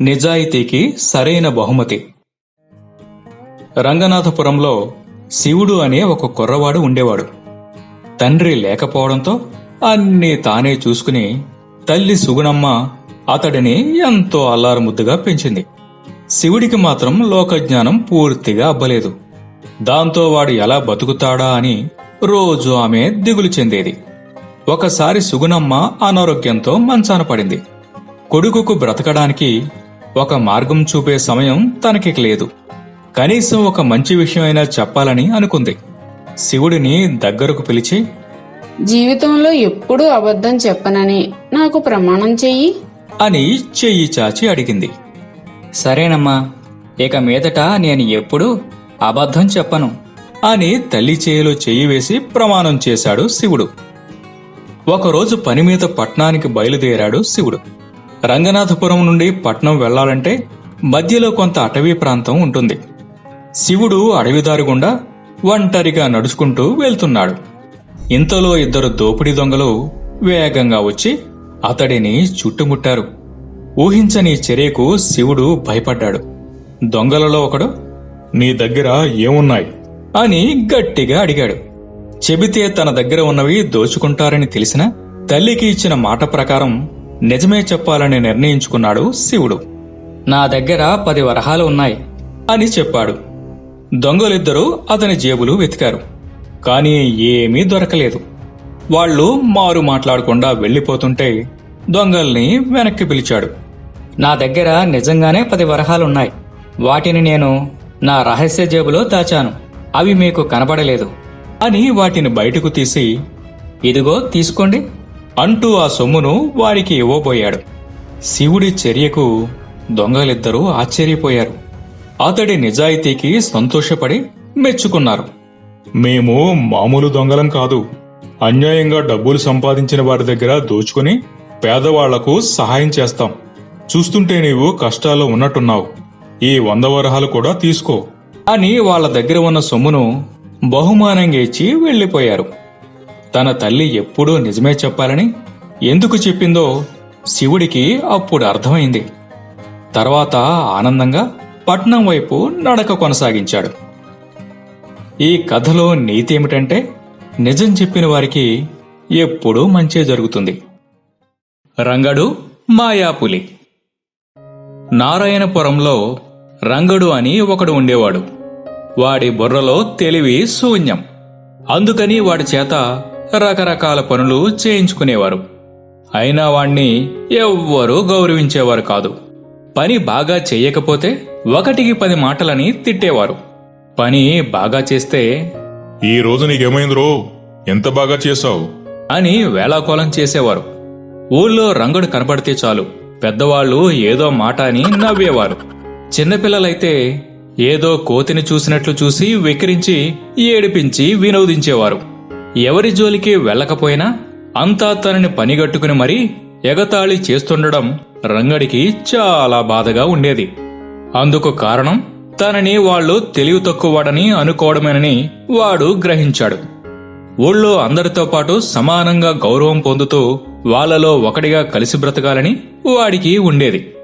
నిజాయితీకి సరైన బహుమతి. రంగనాథపురంలో శివుడు అనే ఒక కుర్రవాడు ఉండేవాడు. తండ్రి లేకపోవడంతో అన్నీ తానే చూసుకుని తల్లి సుగుణమ్మ అతడిని ఎంతో అల్లారముద్దుగా పెంచింది. శివుడికి మాత్రం లోకజ్ఞానం పూర్తిగా అబ్బలేదు. దాంతో వాడు ఎలా బతుకుతాడా అని రోజు ఆమె దిగులు చెందేది. ఒకసారి సుగుణమ్మ అనారోగ్యంతో మంచాన పడింది. కొడుకుకు బ్రతకడానికి ఒక మార్గం చూపే సమయం తనకి లేదు. కనీసం ఒక మంచి విషయమైనా చెప్పాలని అనుకుంది. శివుడిని దగ్గరకు పిలిచి జీవితంలో ఎప్పుడూ అబద్ధం చెప్పనని నాకు ప్రమాణం చెయ్యి. అని చెయ్యి చాచి అడిగింది. సరేనమ్మా ఇక మీదట నేను ఎప్పుడూ అబద్ధం చెప్పను అని తల్లి చేయిలో చెయ్యి వేసి ప్రమాణం చేశాడు శివుడు. ఒకరోజు పని మీద పట్నానికి బయలుదేరాడు శివుడు. రంగనాథపురం నుండి పట్నం వెళ్ళాలంటే మధ్యలో కొంత అటవీ ప్రాంతం ఉంటుంది. శివుడు అడవిదారి గుండా ఒంటరిగా నడుచుకుంటూ వెళ్తున్నాడు. ఇంతలో ఇద్దరు దోపిడీ దొంగలు వేగంగా వచ్చి అతడిని చుట్టుముట్టారు. ఊహించని చర్యకు శివుడు భయపడ్డాడు. దొంగలలో ఒకడు? నీ దగ్గర ఏమున్నాయి? అని గట్టిగా అడిగాడు. చెబితే తన దగ్గర ఉన్నవి దోచుకుంటారని తెలిసిన తల్లికి ఇచ్చిన మాట ప్రకారం నిజమే చెప్పాలని నిర్ణయించుకున్నాడు శివుడు. నా దగ్గర పది వరహాలు ఉన్నాయి అని చెప్పాడు. దొంగలిద్దరూ అతని జేబులు వెతికారు. కానీ ఏమీ దొరకలేదు. వాళ్ళు మారు మాట్లాడకుండా వెళ్ళిపోతుంటే దొంగల్ని వెనక్కి పిలిచాడు. నా దగ్గర నిజంగానే పది వరహాలున్నాయి వాటిని నేను నా రహస్య జేబులో దాచాను. అవి మీకు కనబడలేదు అని వాటిని బయటకు తీసి ఇదిగో తీసుకోండి అంటూ ఆ సొమ్మును వారికి ఇవ్వబోయాడు. శివుడి చర్యకు దొంగలిద్దరూ ఆశ్చర్యపోయారు. అతడి నిజాయితీకి సంతోషపడి మెచ్చుకున్నారు. మేము మామూలు దొంగలం కాదు. అన్యాయంగా డబ్బులు సంపాదించిన వారి దగ్గర దోచుకుని పేదవాళ్ళకు సహాయం చేస్తాం. చూస్తుంటే నీవు కష్టాల్లో ఉన్నట్టున్నావు. ఈ వంద వరహాలు కూడా తీసుకో. అని వాళ్ళ దగ్గర ఉన్న సొమ్మును బహుమానంగా ఇచ్చి వెళ్ళిపోయారు తన తల్లి ఎప్పుడూ నిజమే చెప్పాలని ఎందుకు చెప్పిందో శివుడికి అప్పుడు అర్థమైంది. తర్వాత ఆనందంగా పట్నం వైపు నడక కొనసాగించాడు. ఈ కథలో నీతి ఏమిటంటే నిజం చెప్పిన వారికి ఎప్పుడూ మంచే జరుగుతుంది. రంగడు మాయాపులి. నారాయణపురంలో రంగడు అని ఒకడు ఉండేవాడు. వాడి బుర్రలో తెలివి శూన్యం. అందుకని వాడి చేత రకరకాల పనులు చేయించుకునేవారు. అయినా వాణ్ణి ఎవ్వరూ గౌరవించేవారు కాదు. పని బాగా చెయ్యకపోతే ఒకటికి పది మాటలని తిట్టేవారు. పని బాగా చేస్తే ఈ రోజు నీకేమైందిరో? ఎంత బాగా చేశావు? అని వేళాకోళం చేసేవారు. ఊళ్ళో రంగుడు కనపడితే చాలు. పెద్దవాళ్ళు ఏదో మాట అని నవ్వేవారు. చిన్నపిల్లలైతే ఏదో కోతిని చూసినట్లు చూసి వెక్కిరించి ఏడిపించి వినోదించేవారు. ఎవరి జోలికి వెళ్ళకపోయినా అంతా తనని పనిగట్టుకుని మరీ ఎగతాళి చేస్తుండడం రంగడికి చాలా బాధగా ఉండేది. అందుకు కారణం తనని వాళ్ళు తెలివి తక్కువవాడని అనుకోవడమేనని వాడు గ్రహించాడు. ఊళ్ళో అందరితో పాటు సమానంగా గౌరవం పొందుతూ వాళ్ళలో ఒకటిగా కలిసి బ్రతకాలని వాడికి ఉండేది.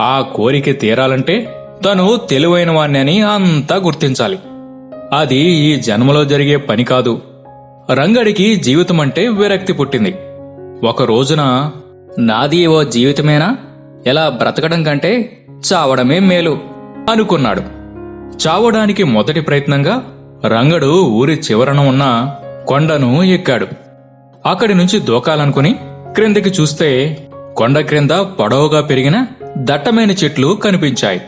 ఆ కోరిక తీరాలంటే తను తెలివైన వాణ్ణని అంతా గుర్తించాలి. అది ఈ జన్మలో జరిగే పని కాదు. రంగడికి జీవితం అంటే విరక్తి పుట్టింది. ఒక రోజున నాది ఓ జీవితమేనా? ఎలా బ్రతకడం కంటే చావడమే మేలు అనుకున్నాడు. చావడానికి మొదటి ప్రయత్నంగా రంగడు ఊరి చివరన ఉన్న కొండను ఎక్కాడు. అక్కడి నుంచి దూకాలనుకుని క్రిందికి చూస్తే కొండ క్రింద పొడవుగా పెరిగిన దట్టమైన చెట్లు కనిపించాయి.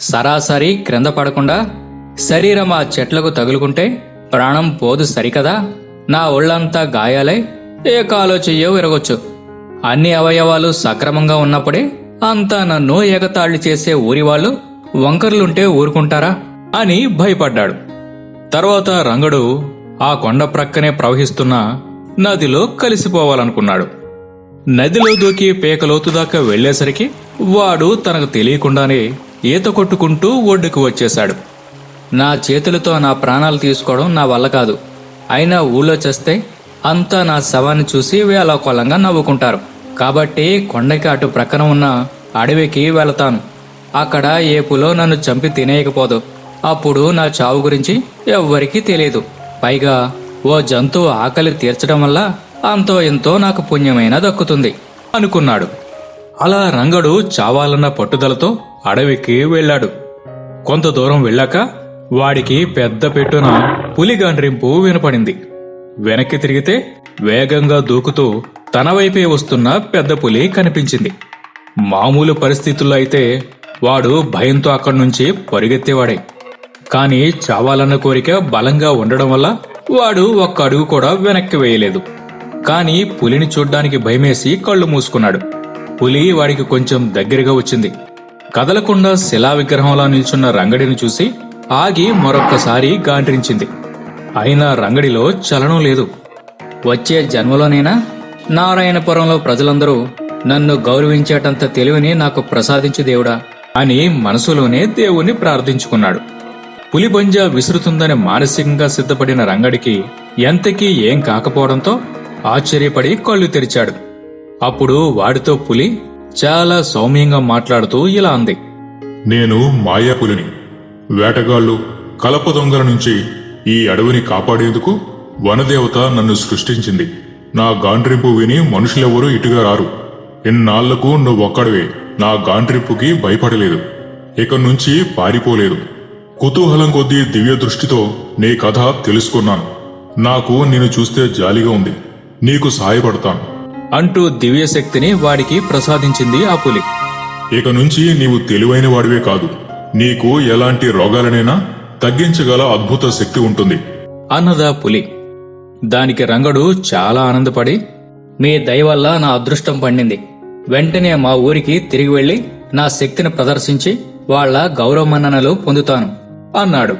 సరాసరి క్రింద పడకుండా శరీరం ఆ చెట్లకు తగులుకుంటే ప్రాణం పోదు సరికదా? నా ఒళ్ళంతా గాయాలై ఏ కాలో చెయ్యో విరగొచ్చు. అన్ని అవయవాలు సక్రమంగా ఉన్నప్పుడే అంతా నన్ను ఎగతాళి చేసే ఊరివాళ్ళు వంకర్లుంటే ఊరుకుంటారా అని భయపడ్డాడు. తర్వాత రంగడు ఆ కొండ ప్రక్కనే ప్రవహిస్తున్న నదిలో కలిసిపోవాలనుకున్నాడు. నదిలో దూకి పేకలోతు దాకా వెళ్ళేసరికి వాడు తనకు తెలియకుండానే ఈత కొట్టుకుంటూ ఒడ్డుకు వచ్చేశాడు. నా చేతులతో నా ప్రాణాలు తీసుకోవడం నా వల్ల కాదు. అయినా ఊళ్ళో చేస్తే అంతా నా శవాన్ని చూసి వేలాకోలంగా నవ్వుకుంటారు. కాబట్టి కొండకి అటు ప్రక్కన ఉన్న అడవికి వెళతాను. అక్కడ ఏ పులో నన్ను చంపి తినేయకపోదు. అప్పుడు నా చావు గురించి ఎవ్వరికీ తెలియదు పైగా ఓ జంతువు ఆకలి తీర్చడం వల్ల అంతో ఎంతో నాకు పుణ్యమైన దక్కుతుంది అనుకున్నాడు. అలా రంగడు చావాలన్న పట్టుదలతో అడవికి వెళ్ళాడు. కొంత దూరం వెళ్ళాక వాడికి పెద్ద పెట్టున పులిగాండ్రింపు వినపడింది. వెనక్కి తిరిగితే వేగంగా దూకుతూ తన వైపే వస్తున్న పెద్ద పులి కనిపించింది. మామూలు పరిస్థితుల్లో అయితే వాడు భయంతో అక్కడి నుంచి పరిగెత్తేవాడే. కానీ చావాలన్న కోరిక బలంగా ఉండడం వల్ల వాడు ఒక్క అడుగు కూడా వెనక్కి వేయలేదు. కానీ పులిని చూడ్డానికి భయమేసి కళ్ళు మూసుకున్నాడు. పులి వాడికి కొంచెం దగ్గరగా వచ్చింది. కదలకుండా శిలా విగ్రహంలా నిల్చున్న రంగడిని చూసి ఆగి మరొక్కసారి గాండ్రించింది. అయినా రంగడిలో చలనం లేదు. వచ్చే జన్మలోనైనా నారాయణపురంలో ప్రజలందరూ నన్ను గౌరవించేటంత తెలివిని నాకు ప్రసాదించు దేవుడా. అని మనసులోనే దేవుణ్ణి ప్రార్థించుకున్నాడు. పులిబంజ విసురుతుందని మానసికంగా సిద్ధపడిన రంగడికి ఎంతకీ ఏం కాకపోవడంతో ఆశ్చర్యపడి కళ్ళు తెరిచాడు. అప్పుడు వాడితో పులి చాలా సౌమ్యంగా మాట్లాడుతూ ఇలా అంది. నేను మాయాపులిని వేటగాళ్ళు కలప దొంగల నుంచి ఈ అడవిని కాపాడేందుకు వనదేవత నన్ను సృష్టించింది. నా గాండ్రింపు విని మనుషులెవరూ ఇటుగా రారు. ఎన్నాళ్ళకు నువ్వొక్కడవే నా గాండ్రింపుకి భయపడలేదు. ఇక నుంచి పారిపోలేదు. కుతూహలం కొద్దీ దివ్య దృష్టితో నీ కథ తెలుసుకున్నాను. నాకు నిన్ను చూస్తే జాలిగా ఉంది. నీకు సహాయపడతాను. అంటూ దివ్యశక్తిని వాడికి ప్రసాదించింది ఆ పులి. ఇక నుంచి నీవు తెలివైన వాడివే కాదు. నీకు ఎలాంటి రోగాలనైనా తగ్గించగల అద్భుత శక్తి ఉంటుంది. అన్నదా పులి దానికి రంగడు చాలా ఆనందపడి మీ దయ వల్ల నా అదృష్టం పండింది. వెంటనే మా ఊరికి తిరిగి వెళ్ళి నా శక్తిని ప్రదర్శించి వాళ్ళ గౌరవమన్ననలు పొందుతాను అన్నాడు.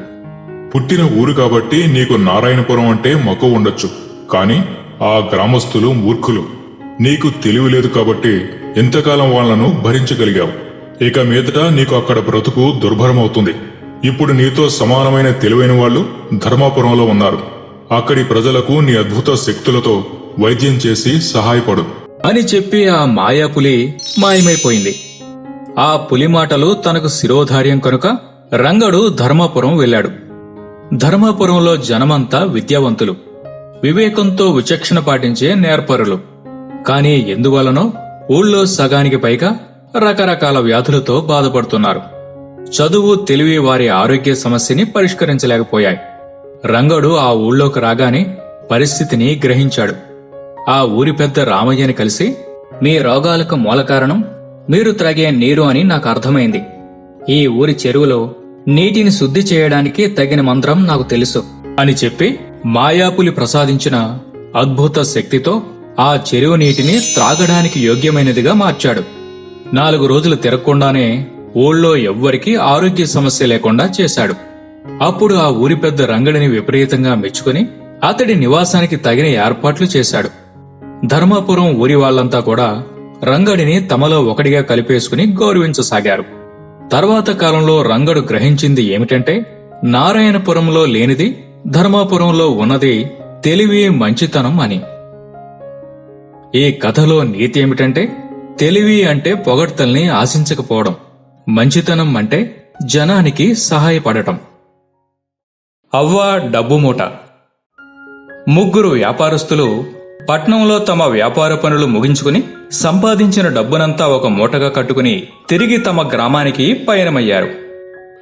పుట్టిన ఊరు కాబట్టి నీకు నారాయణపురం అంటే మక్కువ ఉండొచ్చు కాని ఆ గ్రామస్తులు మూర్ఖులు. నీకు తెలివి లేదు కాబట్టి ఎంతకాలం వాళ్ళను భరించగలిగావు. ఇక మీదట నీకు అక్కడ బ్రతుకు దుర్భరమవుతుంది. ఇప్పుడు నీతో సమానమైన తెలివైన వాళ్ళు ధర్మాపురంలో ఉన్నారు. అక్కడి ప్రజలకు నీ అద్భుత శక్తులతో వైద్యం చేసి సహాయపడు. అని చెప్పి ఆ మాయాపులి మాయమైపోయింది. ఆ పులి మాటలు తనకు శిరోధార్యం కనుక రంగడు ధర్మాపురం వెళ్ళాడు. ధర్మాపురంలో జనమంతా విద్యావంతులు. వివేకంతో విచక్షణ పాటించే నేర్పరులు. కానీ ఎందువలనో ఊళ్ళో సగానికి పైగా రకరకాల వ్యాధులతో బాధపడుతున్నారు. చదువు తెలివి వారి ఆరోగ్య సమస్యని పరిష్కరించలేకపోయాయి. రంగడు ఆ ఊళ్ళోకి రాగానే పరిస్థితిని గ్రహించాడు. ఆ ఊరి పెద్ద రామయ్యని కలిసి మీ రోగాలకు మూల కారణం మీరు త్రాగే నీరు అని నాకు అర్థమైంది. ఈ ఊరి చెరువులో నీటిని శుద్ధి చేయడానికి తగిన మంత్రం నాకు తెలుసు అని చెప్పి మాయాపులి ప్రసాదించిన అద్భుత శక్తితో ఆ చెరువు నీటిని త్రాగడానికి యోగ్యమైనదిగా మార్చాడు. నాలుగు రోజులు తిరగకుండానే ఊళ్ళో ఎవ్వరికీ ఆరోగ్య సమస్య లేకుండా చేశాడు. అప్పుడు ఆ ఊరి పెద్ద రంగడిని విపరీతంగా మెచ్చుకుని అతడి నివాసానికి తగిన ఏర్పాట్లు చేశాడు. ధర్మాపురం ఊరి వాళ్ళంతా కూడా రంగడిని తమలో ఒకటిగా కలిపేసుకుని గౌరవించసాగారు. తర్వాత కాలంలో రంగడు గ్రహించింది ఏమిటంటే నారాయణపురంలో లేనిది ధర్మాపురంలో ఉన్నది తెలివి మంచితనం అని. ఈ కథలో నీతి ఏమిటంటే తెలివి అంటే పొగడ్తల్ని ఆశించకపోవడం. మంచితనం అంటే జనానికి సహాయపడటం. అవ్వ డబ్బు మూట. ముగ్గురు వ్యాపారస్తులు పట్నంలో తమ వ్యాపార పనులు ముగించుకుని సంపాదించిన డబ్బునంతా ఒక మూటగా కట్టుకుని తిరిగి తమ గ్రామానికి పయనమయ్యారు.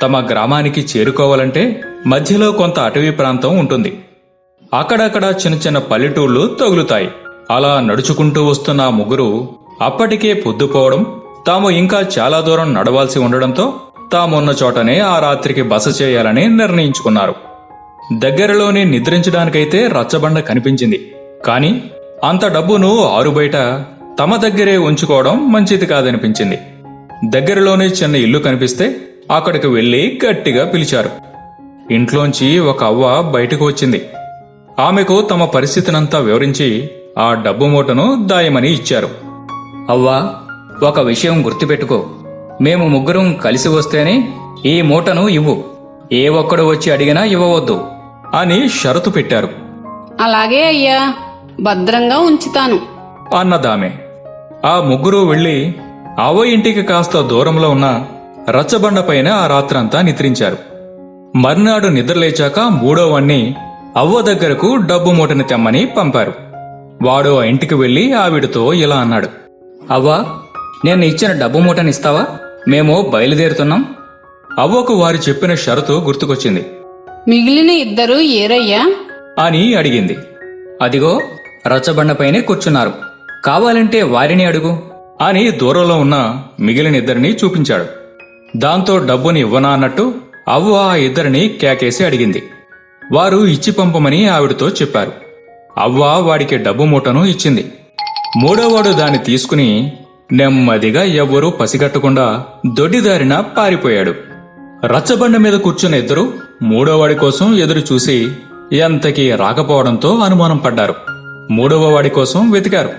తమ గ్రామానికి చేరుకోవాలంటే మధ్యలో కొంత అటవీ ప్రాంతం ఉంటుంది. అక్కడక్కడ చిన్న చిన్న పల్లెటూళ్ళు తగులుతాయి. అలా నడుచుకుంటూ వస్తున్న ముగ్గురు అప్పటికే పొద్దుపోవడం తాము ఇంకా చాలా దూరం నడవాల్సి ఉండడంతో తామున్న చోటనే ఆ రాత్రికి బస చేయాలని నిర్ణయించుకున్నారు. దగ్గరలోనే నిద్రించడానికైతే రచ్చబండ కనిపించింది. కాని అంత డబ్బును ఆరుబయట తమ దగ్గరే ఉంచుకోవడం మంచిది కాదనిపించింది. దగ్గరలోనే చిన్న ఇల్లు కనిపిస్తే అక్కడికి వెళ్ళి గట్టిగా పిలిచారు. ఇంట్లోంచి ఒక అవ్వ బయటకు వచ్చింది. ఆమెకు తమ పరిస్థితినంతా వివరించి ఆ డబ్బు మూటను దాయమని ఇచ్చారు. అవ్వా ఒక విషయం గుర్తుపెట్టుకో. మేము ముగ్గురం కలిసి వస్తేనే ఈ మూటను ఇవ్వు. ఏ ఒక్కడు వచ్చి అడిగినా ఇవ్వవద్దు అని షరతు పెట్టారు. అలాగే అయ్యా భద్రంగా ఉంచుతాను. అన్నదామె ఆ ముగ్గురు వెళ్ళి అవ్వ ఇంటికి కాస్త దూరంలో ఉన్న రచ్చబండపైన ఆ రాత్రంతా నిద్రించారు. మర్నాడు నిద్రలేచాక మూడోవాణ్ణి అవ్వ దగ్గరకు డబ్బు మూటని తెమ్మని పంపారు. వాడు ఆ ఇంటికి వెళ్ళి ఆవిడతో ఇలా అన్నాడు. అవ్వా నేను ఇచ్చిన డబ్బు మూటనిస్తావా మేము బయలుదేరుతున్నాం. అవ్వకు వారు చెప్పిన షరతు గుర్తుకొచ్చింది. మిగిలిన ఇద్దరు ఏరయ్యా? అని అడిగింది. అదిగో రచ్చబండపైనే కూర్చున్నారు. కావాలంటే వారిని అడుగు అని దూరంలో ఉన్న మిగిలిన ఇద్దరిని చూపించాడు. దాంతో డబ్బుని ఇవ్వనా అన్నట్టు అవ్వ ఆ ఇద్దరిని కేకేసి అడిగింది. వారు ఇచ్చి పంపమని ఆవిడతో చెప్పారు. అవ్వ వాడికి డబ్బు మూటను ఇచ్చింది. మూడోవాడు దాన్ని తీసుకుని నెమ్మదిగా ఎవ్వరూ పసిగట్టకుండా దొడ్డిదారిన పారిపోయాడు. రచ్చబండ మీద కూర్చున్న ఇద్దరు మూడోవాడి కోసం ఎదురు చూసి ఎంతకీ రాకపోవడంతో అనుమానం పడ్డారు. మూడవ వాడి కోసం వెతికారు.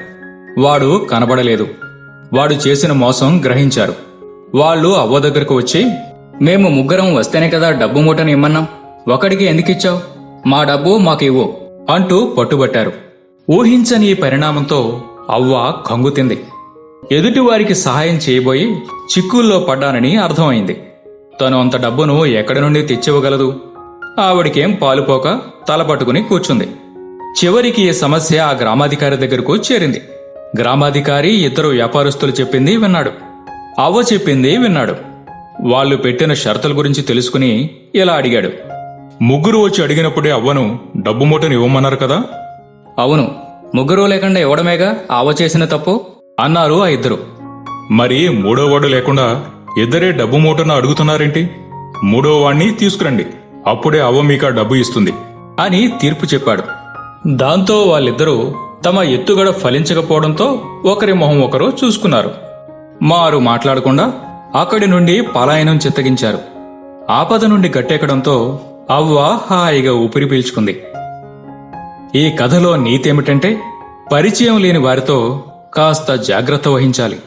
వాడు కనబడలేదు. వాడు చేసిన మోసం గ్రహించారు. వాళ్ళు అవ్వ దగ్గరకు వచ్చి మేము ముగ్గురం వస్తేనే కదా డబ్బు మూటను ఇమ్మన్నాం. ఒకడికి ఎందుకిచ్చావు మా డబ్బు మాకు ఇవ్వు అంటూ పట్టుబట్టారు. ఊహించని ఈ పరిణామంతో అవ్వ కంగుతింది ఎదుటివారికి సహాయం చేయబోయి చిక్కుల్లో పడ్డానని అర్థమైంది. తను అంత డబ్బును ఎక్కడి నుండి తెచ్చివ్వగలదు? ఆవిడికేం పాలుపోక తల పట్టుకుని కూర్చుంది. చివరికి ఈ సమస్య ఆ గ్రామాధికారి దగ్గరకు చేరింది. గ్రామాధికారి ఇద్దరు వ్యాపారస్తులు చెప్పింది విన్నాడు. అవ్వ చెప్పింది విన్నాడు. వాళ్ళు పెట్టిన షరతుల గురించి తెలుసుకుని ఇలా అడిగాడు. ముగ్గురు వచ్చి అడిగినప్పుడే అవ్వను డబ్బు మూటను ఇవ్వమన్నారు కదా? అవును. ముగ్గురు లేకుండా ఇవ్వడమేగా? ఆవ చేసిన తప్పు? అన్నారు ఆ ఇద్దరు. మరి మూడో వాడు లేకుండా ఇద్దరే డబ్బు మూటను అడుగుతున్నారేంటి? మూడో వాణ్ణి తీసుకురండి. అప్పుడే అవ్వ మీకు ఆ డబ్బు ఇస్తుంది అని తీర్పు చెప్పాడు. దాంతో వాళ్ళిద్దరూ తమ ఎత్తుగడ ఫలించకపోవడంతో ఒకరి మొహం ఒకరు చూసుకున్నారు. మారు మాట్లాడకుండా అక్కడి నుండి పలాయనం చిత్తగించారు. ఆపద నుండి గట్టెక్కడంతో అవ్వ హాయిగా ఊపిరి పీల్చుకుంది. ఈ కథలో నీతేమిటంటే పరిచయం లేని వారితో కాస్త జాగ్రత్త వహించాలి.